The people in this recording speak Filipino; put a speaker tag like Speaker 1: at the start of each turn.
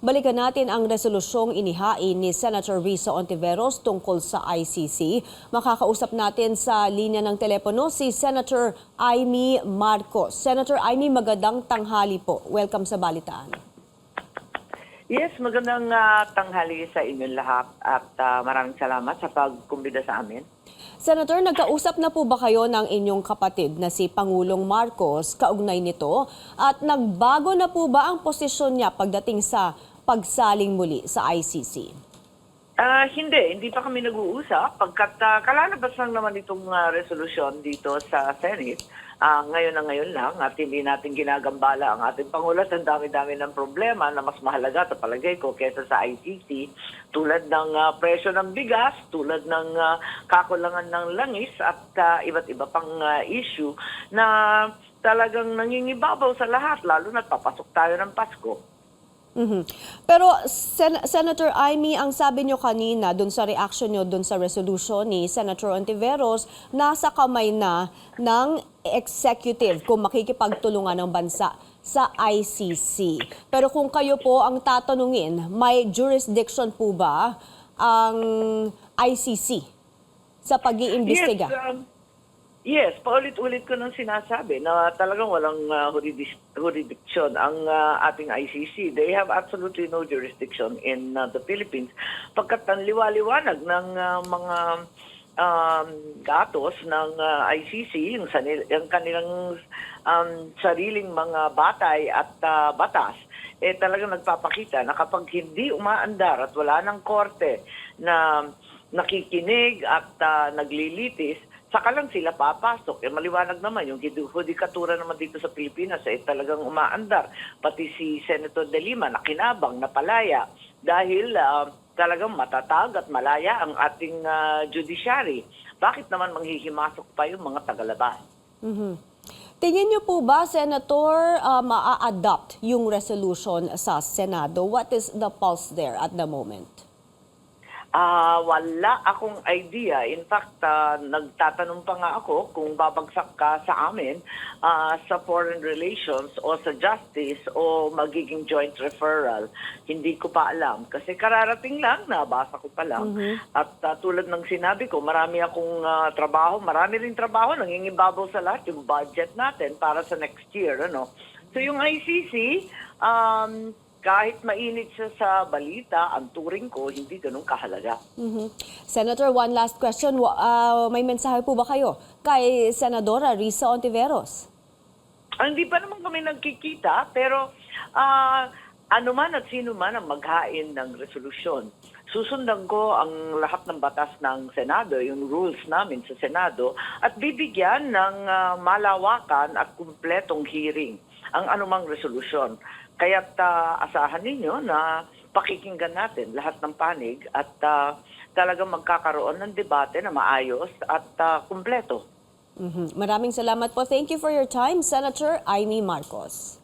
Speaker 1: balikan natin ang resolusyong inihain ni Senator Risa Ontiveros tungkol sa ICC. Makakausap natin sa linya ng telepono si Senator Amy Marcos. Senator Amy, magandang tanghali po. Welcome sa Balitaan.
Speaker 2: Yes, magandang ah, tanghali sa inyong lahat at ah, maraming salamat sa pagkumbida sa amin.
Speaker 1: Senator, nagkausap na po ba kayo ng inyong kapatid na si Pangulong Marcos kaugnay nito? At nagbago na po ba ang posisyon niya pagdating sa pagsaling muli sa ICC?
Speaker 2: Ah, hindi, hindi pa kami nag-uusap pagkat ah, kalalabas lang naman itong ah, resolusyon dito sa Senate. Ah, ngayon na ngayon lang at hindi natin ginagambala ang ating Pangulo at ang dami-dami ng problema na mas mahalaga sa palagay ko kesa sa ICC tulad ng ah, presyo ng bigas, tulad ng ah, kakulangan ng langis at ah, iba't iba pang ah, issue na talagang nangingibabaw sa lahat lalo na papasok tayo ng Pasko.
Speaker 1: Mhm. Pero Sen- Senator Amy, ang sabi nyo kanina dun sa reaction nyo dun sa resolution ni Senator Ontiveros, nasa kamay na ng executive kung makikipagtulungan ng bansa sa ICC. Pero kung kayo po ang tatanungin, may jurisdiction po ba ang ICC sa pag-iimbestiga?
Speaker 2: Yes, um, yes, paulit-ulit ko nang sinasabi na talagang walang uh, juridis- jurisdiction ang uh, ating ICC. They have absolutely no jurisdiction in uh, the Philippines. Pagkat ang liwaliwanag ng uh, mga um, gatos ng uh, ICC, yung, sanil- yung kanilang um, sariling mga batay at uh, batas, eh talagang nagpapakita na kapag hindi umaandar at wala ng korte na nakikinig at ah, naglilitis, saka lang sila papasok. Eh, maliwanag naman, yung hudikatura naman dito sa Pilipinas ay talagang umaandar. Pati si Senator De Lima na kinabang, napalaya dahil ah, talagang matatag at malaya ang ating ah, judiciary. Bakit naman manghihimasok pa yung mga tagalabas?
Speaker 1: Mhm. Tingin niyo po ba, Senator, uh, maa-adopt yung resolution sa Senado? What is the pulse there at the moment?
Speaker 2: Ah, wala akong idea. In fact, ah, nagtatanong pa nga ako kung babagsak ka sa amin ah, sa foreign relations o sa justice o magiging joint referral. Hindi ko pa alam kasi kararating lang, nabasa ko pa lang. At ah, tulad ng sinabi ko, marami akong ah, trabaho, marami rin trabaho, nangingibabaw sa lahat yung budget natin para sa next year. Ano? So yung ICC, um, kahit mainit siya sa balita, ang turing ko hindi ganun kahalaga.
Speaker 1: Mhm. Senator, one last question. Ah, may mensahe po ba kayo kay Senadora Risa Ontiveros?
Speaker 2: Ah, hindi pa naman kami nagkikita, pero ah, ano man at sino man ang maghain ng resolusyon. Susundan ko ang lahat ng batas ng Senado, yung rules namin sa Senado, at bibigyan ng ah, malawakan at kumpletong hearing ang anumang resolusyon. Kaya't ah, asahan ninyo na pakikinggan natin lahat ng panig at ah, talagang magkakaroon ng debate na maayos at ah, kumpleto.
Speaker 1: Mhm. Maraming salamat po. Thank you for your time, Senator Amy Marcos.